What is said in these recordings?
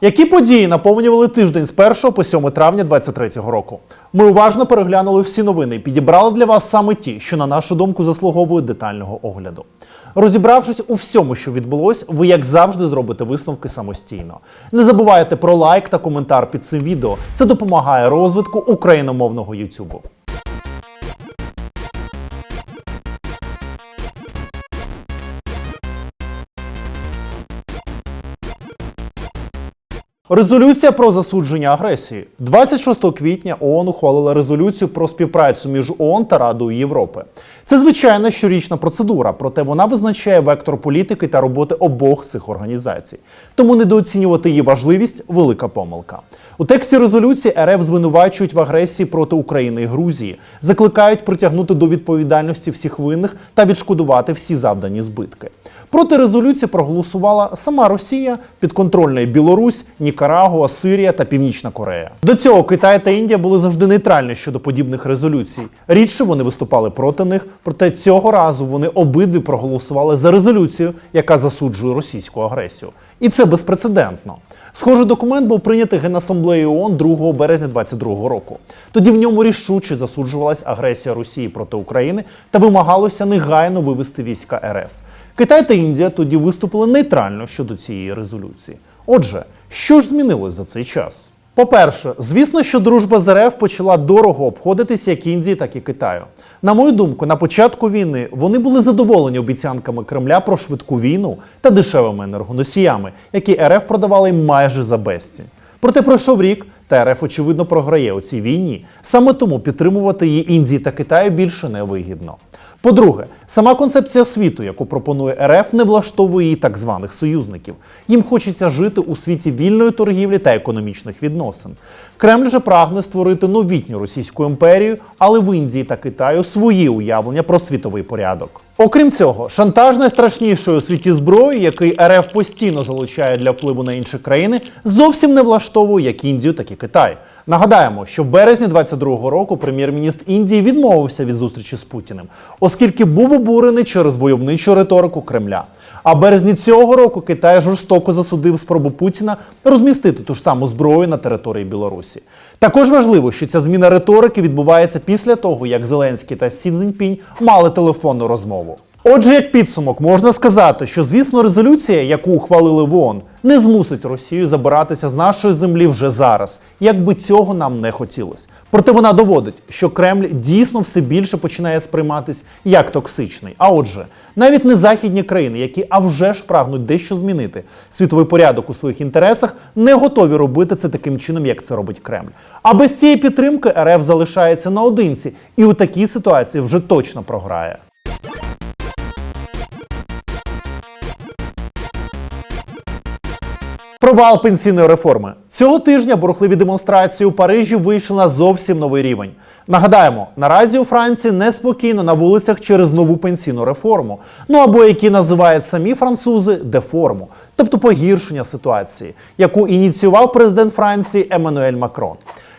Які події наповнювали тиждень з 1 по 7 травня 2023 року? Ми уважно переглянули всі новини і підібрали для вас саме ті, що на нашу думку заслуговують детального огляду. Розібравшись у всьому, що відбулось, ви як завжди зробите висновки самостійно. Не забувайте про лайк та коментар під цим відео. Це допомагає розвитку україномовного Ютубу. Резолюція про засудження агресії 26 квітня ООН ухвалила резолюцію про співпрацю між ООН та Радою Європи. Це звичайна щорічна процедура, проте вона визначає вектор політики та роботи обох цих організацій. Тому недооцінювати її важливість велика помилка. У тексті резолюції РФ звинувачують в агресії проти України і Грузії, закликають притягнути до відповідальності всіх винних та відшкодувати всі завдані збитки. Проти резолюції проголосувала сама Росія, підконтрольна Білорусь, Нікарагуа, Сирія та Північна Корея. До цього Китай та Індія були завжди нейтральні щодо подібних резолюцій. Рідше вони виступали проти них, проте цього разу вони обидві проголосували за резолюцію, яка засуджує російську агресію. І це безпрецедентно. Схожий документ був прийнятий Генасамблеєю ООН 2 березня 2022 року. Тоді в ньому рішуче засуджувалась агресія Росії проти України та вимагалося негайно вивести війська РФ. Китай та Індія тоді виступили нейтрально щодо цієї резолюції. Отже, що ж змінилось за цей час? По-перше, звісно, що дружба з РФ почала дорого обходитися як Індії, так і Китаю. На мою думку, на початку війни вони були задоволені обіцянками Кремля про швидку війну та дешевими енергоносіями, які РФ продавали майже за безцінь. Проте пройшов рік, та РФ очевидно програє у цій війні. Саме тому підтримувати її Індії та Китаю більше не вигідно. По-друге, сама концепція світу, яку пропонує РФ, не влаштовує її так званих союзників. Їм хочеться жити у світі вільної торгівлі та економічних відносин. Кремль же прагне створити новітню російську імперію, але в Індії та Китаю свої уявлення про світовий порядок. Окрім цього, шантаж найстрашнішої у світі зброї, який РФ постійно залучає для впливу на інші країни, зовсім не влаштовує як Індію, так і Китай. Нагадаємо, що в березні 22-го року прем'єр-міністр Індії відмовився від зустрічі з Путіним, оскільки був обурений через войовничу риторику Кремля. А березні цього року Китай жорстоко засудив спробу Путіна розмістити ту ж саму зброю на території Білорусі. Також важливо, що ця зміна риторики відбувається після того, як Зеленський та Сі Цзіньпінь мали телефонну розмову. Отже, як підсумок, можна сказати, що звісно резолюція, яку ухвалили в ООН, не змусить Росію забиратися з нашої землі вже зараз, як би цього нам не хотілося. Проте вона доводить, що Кремль дійсно все більше починає сприйматись як токсичний. А отже, навіть не західні країни, які а вже ж прагнуть дещо змінити світовий порядок у своїх інтересах, не готові робити це таким чином, як це робить Кремль. А без цієї підтримки РФ залишається наодинці, і у такій ситуації вже точно програє. Провал пенсійної реформи цього тижня бурхливі демонстрації у Парижі вийшли на зовсім новий рівень. Нагадаємо, наразі у Франції неспокійно на вулицях через нову пенсійну реформу, ну або які називають самі французи деформу, тобто погіршення ситуації, яку ініціював президент Франції Еммануель Макрон.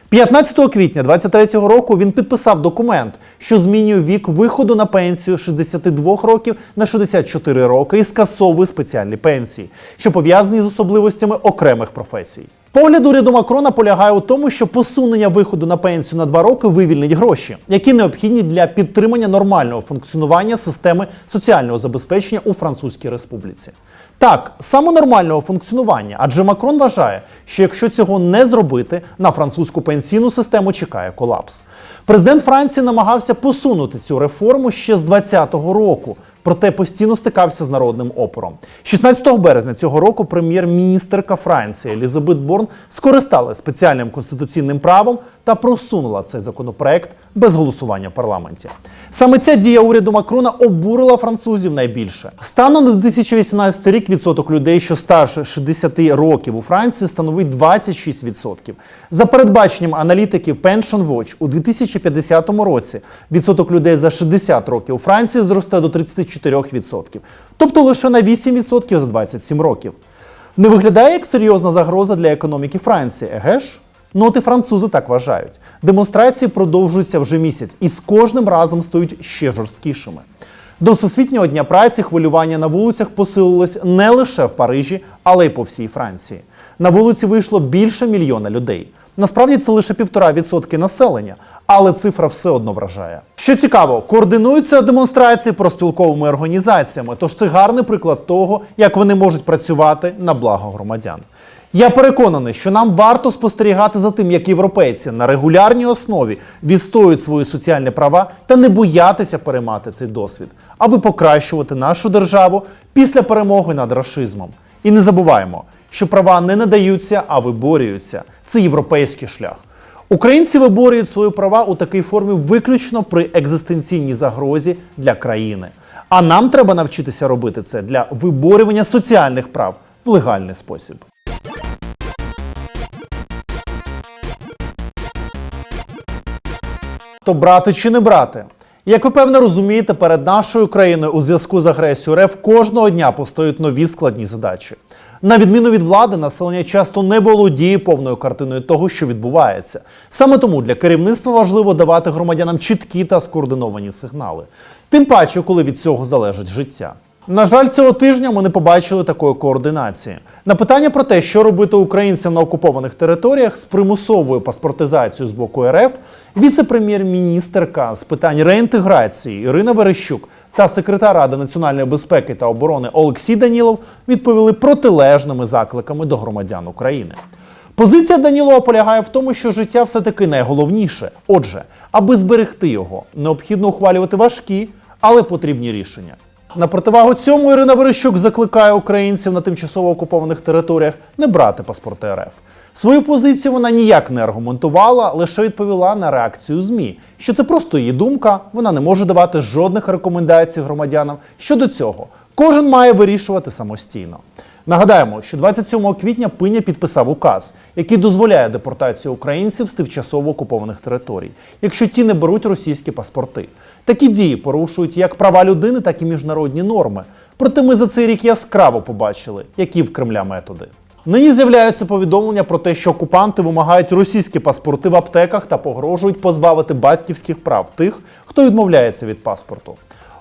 15 квітня 2023 року він підписав документ, що змінює вік виходу на пенсію з 62 років на 64 роки і скасовує спеціальні пенсії, що пов'язані з особливостями окремих професій. Погляд уряду Макрона полягає у тому, що посунення виходу на пенсію на два роки вивільнить гроші, які необхідні для підтримання нормального функціонування системи соціального забезпечення у Французькій Республіці. Так, саме нормального функціонування, адже Макрон вважає, що якщо цього не зробити, на французьку пенсійну систему чекає колапс. Президент Франції намагався посунути цю реформу ще з 2020 року. Проте постійно стикався з народним опором. 16 березня цього року прем'єр-міністерка Франції Елізабет Борн скористалася спеціальним конституційним правом та просунула цей законопроект без голосування в парламенті. Саме ця дія уряду Макрона обурила французів найбільше. Станом на 2018 рік відсоток людей, що старше 60 років у Франції, становить 26%. За передбаченням аналітиків Pension Watch, у 2050 році відсоток людей за 60 років у Франції зросте до 34%. Тобто лише на 8% за 27 років. Не виглядає як серйозна загроза для економіки Франції, еге ж? Ну от і французи так вважають. Демонстрації продовжуються вже місяць і з кожним разом стають ще жорсткішими. До Всесвітнього дня праці хвилювання на вулицях посилилось не лише в Парижі, але й по всій Франції. На вулиці вийшло більше мільйона людей. Насправді це лише півтора відсотки населення, але цифра все одно вражає. Що цікаво, координуються демонстрації проспілковими організаціями, тож це гарний приклад того, як вони можуть працювати на благо громадян. Я переконаний, що нам варто спостерігати за тим, як європейці на регулярній основі відстоюють свої соціальні права та не боятися переймати цей досвід, аби покращувати нашу державу після перемоги над рашизмом. І не забуваємо, що права не надаються, а виборюються. Це європейський шлях. Українці виборюють свої права у такій формі виключно при екзистенційній загрозі для країни. А нам треба навчитися робити це для виборювання соціальних прав в легальний спосіб. То брати чи не брати? Як ви певно розумієте, перед нашою країною у зв'язку з агресією РФ кожного дня постають нові складні задачі. На відміну від влади, населення часто не володіє повною картиною того, що відбувається. Саме тому для керівництва важливо давати громадянам чіткі та скоординовані сигнали. Тим паче, коли від цього залежить життя. На жаль, цього тижня ми не побачили такої координації. На питання про те, що робити українцям на окупованих територіях з примусовою паспортизацією з боку РФ, віце-прем'єр-міністерка з питань реінтеграції Ірина Верещук та секретар Ради національної безпеки та оборони Олексій Данілов відповіли протилежними закликами до громадян України. Позиція Данілова полягає в тому, що життя все-таки найголовніше. Отже, аби зберегти його, необхідно ухвалювати важкі, але потрібні рішення. На противагу цьому Ірина Верещук закликає українців на тимчасово окупованих територіях не брати паспорти РФ. Свою позицію вона ніяк не аргументувала, лише відповіла на реакцію ЗМІ, що це просто її думка, вона не може давати жодних рекомендацій громадянам щодо цього. Кожен має вирішувати самостійно. Нагадаємо, що 27 квітня Пиня підписав указ, який дозволяє депортацію українців з тимчасово окупованих територій, якщо ті не беруть російські паспорти. Такі дії порушують як права людини, так і міжнародні норми. Проте ми за цей рік яскраво побачили, які в Кремля методи. Нині з'являються повідомлення про те, що окупанти вимагають російські паспорти в аптеках та погрожують позбавити батьківських прав тих, хто відмовляється від паспорту.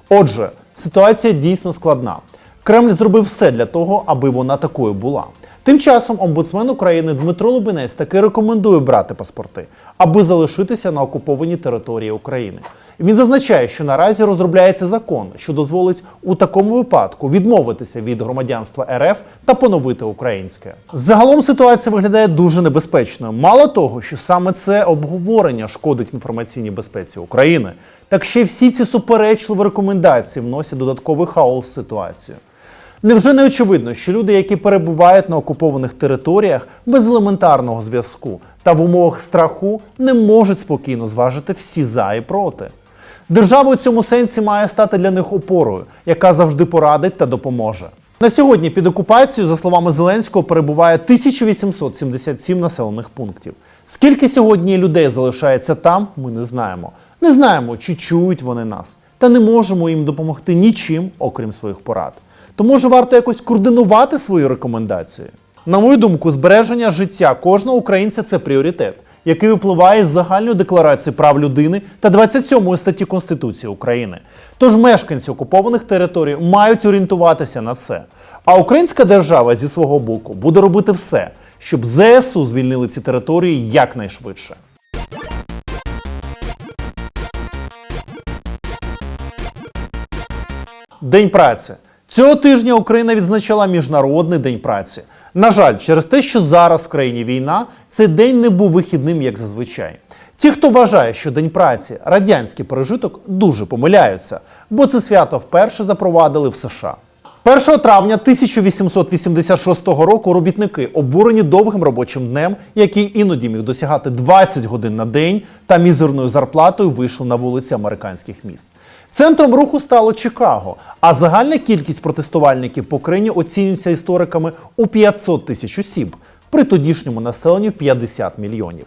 Отже, ситуація дійсно складна. Кремль зробив все для того, аби вона такою була. Тим часом омбудсмен України Дмитро Лубінець таки рекомендує брати паспорти, аби залишитися на окупованій території України. Він зазначає, що наразі розробляється закон, що дозволить у такому випадку відмовитися від громадянства РФ та поновити українське. Загалом ситуація виглядає дуже небезпечною. Мало того, що саме це обговорення шкодить інформаційній безпеці України, так ще й всі ці суперечливі рекомендації вносять додатковий хаос в ситуацію. Невже не очевидно, що люди, які перебувають на окупованих територіях без елементарного зв'язку та в умовах страху, не можуть спокійно зважити всі за і проти? Держава у цьому сенсі має стати для них опорою, яка завжди порадить та допоможе. На сьогодні під окупацією, за словами Зеленського, перебуває 1877 населених пунктів. Скільки сьогодні людей залишається там, ми не знаємо. Не знаємо, чи чують вони нас, та не можемо їм допомогти нічим, окрім своїх порад. То може варто якось координувати свої рекомендації? На мою думку, збереження життя кожного українця це пріоритет, який випливає з загальної декларації прав людини та 27 статті Конституції України. Тож мешканці окупованих територій мають орієнтуватися на це. А українська держава зі свого боку буде робити все, щоб ЗСУ звільнили ці території якнайшвидше. День праці. Цього тижня Україна відзначала Міжнародний день праці. На жаль, через те, що зараз в країні війна, цей день не був вихідним, як зазвичай. Ті, хто вважає, що День праці радянський пережиток, дуже помиляються, бо це свято вперше запровадили в США. 1 травня 1886 року робітники, обурені довгим робочим днем, який іноді міг досягати 20 годин на день та мізерною зарплатою, вийшли на вулиці американських міст. Центром руху стало Чикаго, а загальна кількість протестувальників по країні оцінюється істориками у 500 тисяч осіб при тодішньому населенні в 50 мільйонів.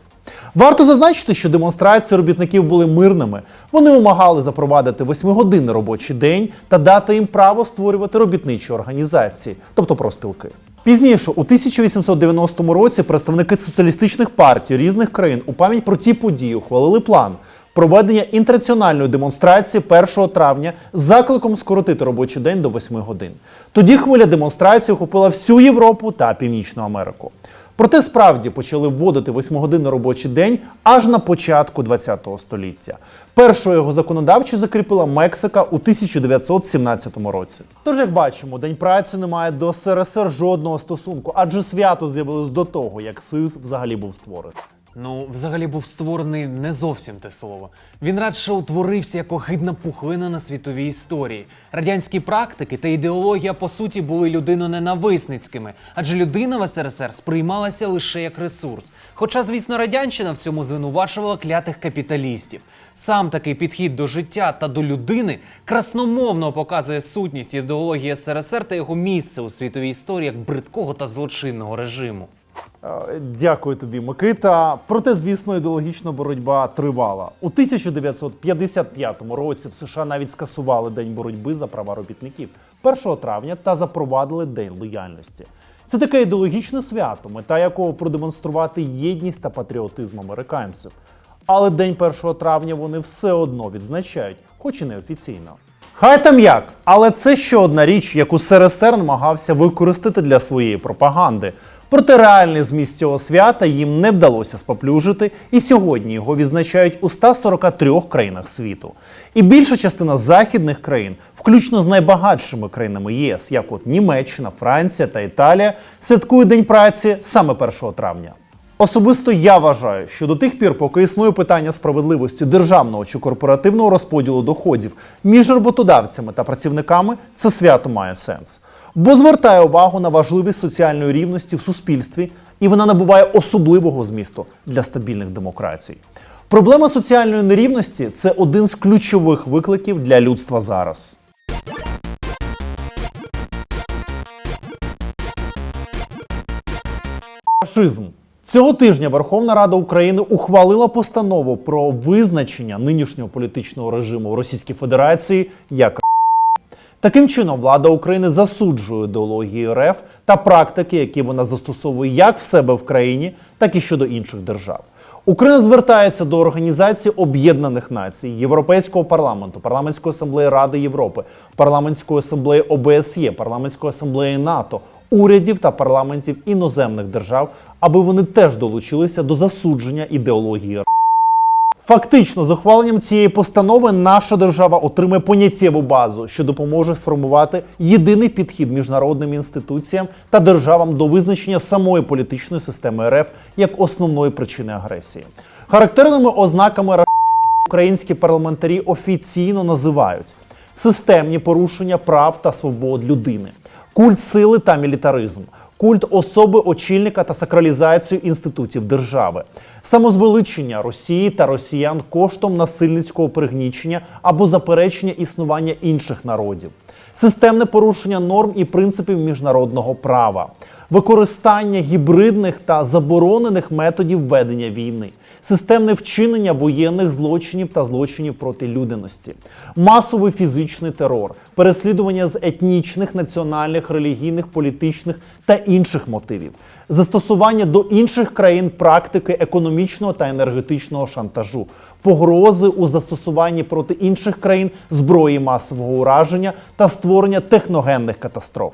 Варто зазначити, що демонстрації робітників були мирними. Вони вимагали запровадити восьмигодинний робочий день та дати їм право створювати робітничі організації, тобто профспілки. Пізніше, у 1890 році, представники соціалістичних партій різних країн у пам'ять про ці події ухвалили план проведення інтернаціональної демонстрації 1 травня з закликом скоротити робочий день до 8 годин. Тоді хвиля демонстрації охопила всю Європу та Північну Америку. Проте справді почали вводити восьмигодинний робочий день аж на початку ХХ століття. Першою його законодавчо закріпила Мексика у 1917 році. Тож, як бачимо, День праці не має до СРСР жодного стосунку, адже свято з'явилось до того, як Союз взагалі був створений. Ну, взагалі був створений не зовсім те слово. Він радше утворився як огидна пухлина на світовій історії. Радянські практики та ідеологія по суті були людиноненависницькими, адже людина в СРСР сприймалася лише як ресурс. Хоча, звісно, радянщина в цьому звинувачувала клятих капіталістів. Сам такий підхід до життя та до людини красномовно показує сутність ідеології СРСР та його місце у світовій історії як бридкого та злочинного режиму. Дякую тобі, Микита. Проте, звісно, ідеологічна боротьба тривала. У 1955 році в США навіть скасували День боротьби за права робітників 1 травня та запровадили День лояльності. Це таке ідеологічне свято, мета якого продемонструвати єдність та патріотизм американців. Але День 1 травня вони все одно відзначають, хоч і неофіційно. Хай там як, але це ще одна річ, яку СРСР намагався використати для своєї пропаганди. Проте реальний зміст цього свята їм не вдалося споплюжити, і сьогодні його відзначають у 143 країнах світу. І більша частина західних країн, включно з найбагатшими країнами ЄС, як от Німеччина, Франція та Італія, святкують День праці саме 1 травня. Особисто я вважаю, що до тих пір, поки існує питання справедливості державного чи корпоративного розподілу доходів між роботодавцями та працівниками, це свято має сенс. Бо звертає увагу на важливість соціальної рівності в суспільстві, і вона набуває особливого змісту для стабільних демократій. Проблема соціальної нерівності це один з ключових викликів для людства зараз. Фашизм. Цього тижня Верховна Рада України ухвалила постанову про визначення нинішнього політичного режиму Російській Федерації як Таким чином, влада України засуджує ідеологію РФ та практики, які вона застосовує як в себе в країні, так і щодо інших держав. Україна звертається до Організації Об'єднаних Націй, Європейського парламенту, парламентської асамблеї Ради Європи, парламентської асамблеї ОБСЄ, парламентської асамблеї НАТО, урядів та парламентів іноземних держав, аби вони теж долучилися до засудження ідеології. Фактично, з ухваленням цієї постанови наша держава отримає поняттєву базу, що допоможе сформувати єдиний підхід міжнародним інституціям та державам до визначення самої політичної системи РФ як основної причини агресії. Характерними ознаками українські парламентарі офіційно називають системні порушення прав та свобод людини, культ сили та мілітаризм, культ особи очільника та сакралізацію інститутів держави, самозвеличення Росії та росіян коштом насильницького пригнічення або заперечення існування інших народів, системне порушення норм і принципів міжнародного права, використання гібридних та заборонених методів ведення війни, системне вчинення воєнних злочинів та злочинів проти людяності, масовий фізичний терор, переслідування з етнічних, національних, релігійних, політичних та інших мотивів, застосування до інших країн практики економічного та енергетичного шантажу, погрози у застосуванні проти інших країн зброї масового ураження та створення техногенних катастроф.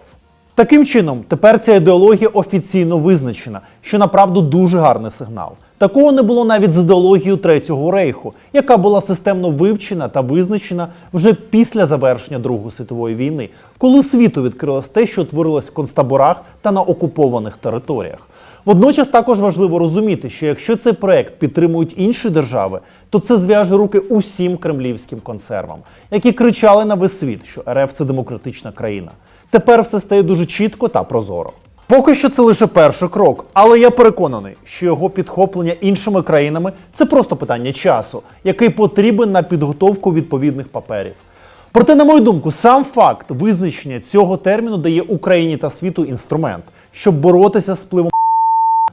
Таким чином, тепер ця ідеологія офіційно визначена, що направду дуже гарний сигнал. Такого не було навіть з ідеологією Третього рейху, яка була системно вивчена та визначена вже після завершення Другої світової війни, коли світу відкрилось те, що творилось в концтаборах та на окупованих територіях. Водночас також важливо розуміти, що якщо цей проект підтримують інші держави, то це зв'яже руки усім кремлівським консервам, які кричали на весь світ, що РФ це демократична країна. Тепер все стає дуже чітко та прозоро. Поки що це лише перший крок, але я переконаний, що його підхоплення іншими країнами це просто питання часу, який потрібен на підготовку відповідних паперів. Проте, на мою думку, сам факт визначення цього терміну дає Україні та світу інструмент, щоб боротися з впливом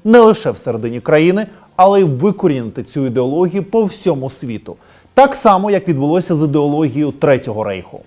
не лише всередині країни, але й викорінити цю ідеологію по всьому світу, так само як відбулося з ідеологією Третього рейху.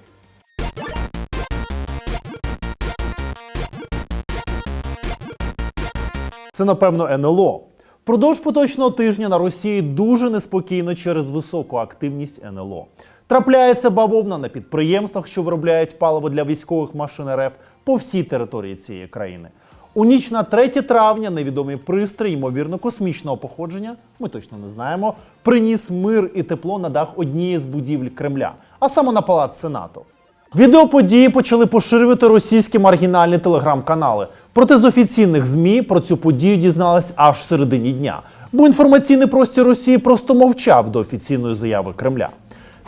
Це напевно НЛО. Продовж поточного тижня на Росії дуже неспокійно через високу активність НЛО. Трапляється бавовна на підприємствах, що виробляють паливо для військових машин РФ по всій території цієї країни. У ніч на 3 травня невідомий пристрій, ймовірно, космічного походження, ми точно не знаємо, приніс мир і тепло на дах однієї з будівель Кремля, а саме на палац Сенату. Відео події почали поширювати російські маргінальні телеграм-канали. Проте з офіційних ЗМІ про цю подію дізналась аж в середині дня, бо інформаційний простір Росії просто мовчав до офіційної заяви Кремля.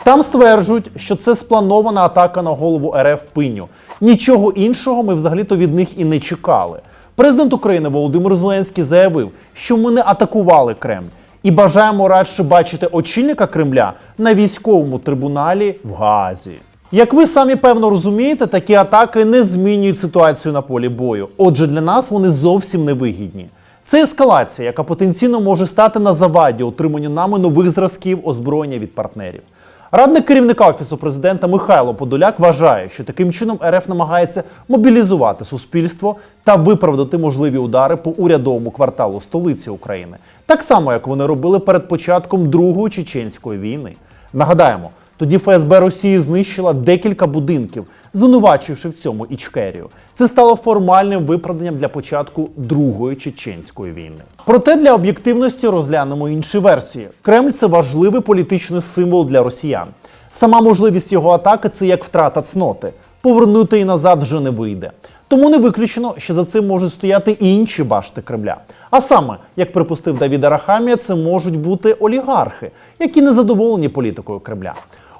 Там стверджують, що це спланована атака на голову РФ Пиню. Нічого іншого ми взагалі-то від них і не чекали. Президент України Володимир Зеленський заявив, що ми не атакували Кремль і бажаємо радше бачити очільника Кремля на військовому трибуналі в Гаазі. Як ви самі певно розумієте, такі атаки не змінюють ситуацію на полі бою. Отже, для нас вони зовсім не вигідні. Це ескалація, яка потенційно може стати на заваді отриманню нами нових зразків озброєння від партнерів. Радник керівника офісу президента Михайло Подоляк вважає, що таким чином РФ намагається мобілізувати суспільство та виправдати можливі удари по урядовому кварталу столиці України, так само як вони робили перед початком Другої чеченської війни. Нагадаємо, тоді ФСБ Росії знищила декілька будинків, звинувачивши в цьому Ічкерію. Це стало формальним виправданням для початку Другої чеченської війни. Проте для об'єктивності розглянемо інші версії. Кремль це важливий політичний символ для росіян. Сама можливість його атаки це як втрата цноти. Повернути її назад вже не вийде. Тому не виключено, що за цим можуть стояти і інші башти Кремля. А саме, як припустив Давід Арахамія, це можуть бути олігархи, які не задоволені політикою Кремля.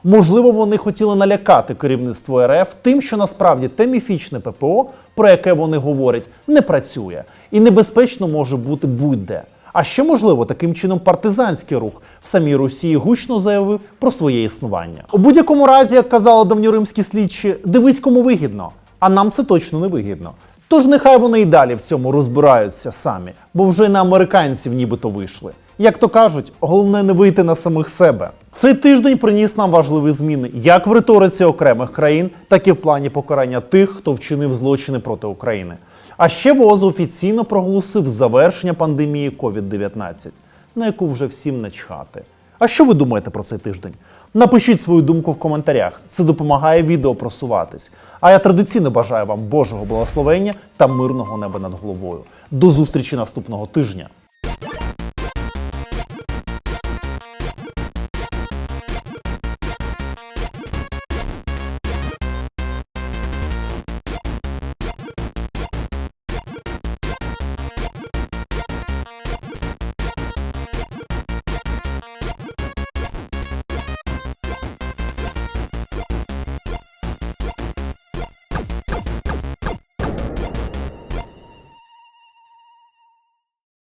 Можливо, вони хотіли налякати керівництво РФ тим, що насправді те міфічне ППО, про яке вони говорять, не працює і небезпечно може бути будь-де. А ще можливо, таким чином партизанський рух в самій Росії гучно заявив про своє існування. У будь-якому разі, як казали давньоримські слідчі, дивись кому вигідно, а нам це точно не вигідно. Тож нехай вони і далі в цьому розбираються самі, бо вже й на американців нібито вийшли. Як то кажуть, головне не вийти на самих себе. Цей тиждень приніс нам важливі зміни як в риториці окремих країн, так і в плані покарання тих, хто вчинив злочини проти України. А ще ВОЗ офіційно проголосив завершення пандемії COVID-19, на яку вже всім начхати. А що ви думаєте про цей тиждень? Напишіть свою думку в коментарях. Це допомагає відео просуватись. А я традиційно бажаю вам Божого благословення та мирного неба над головою. До зустрічі наступного тижня.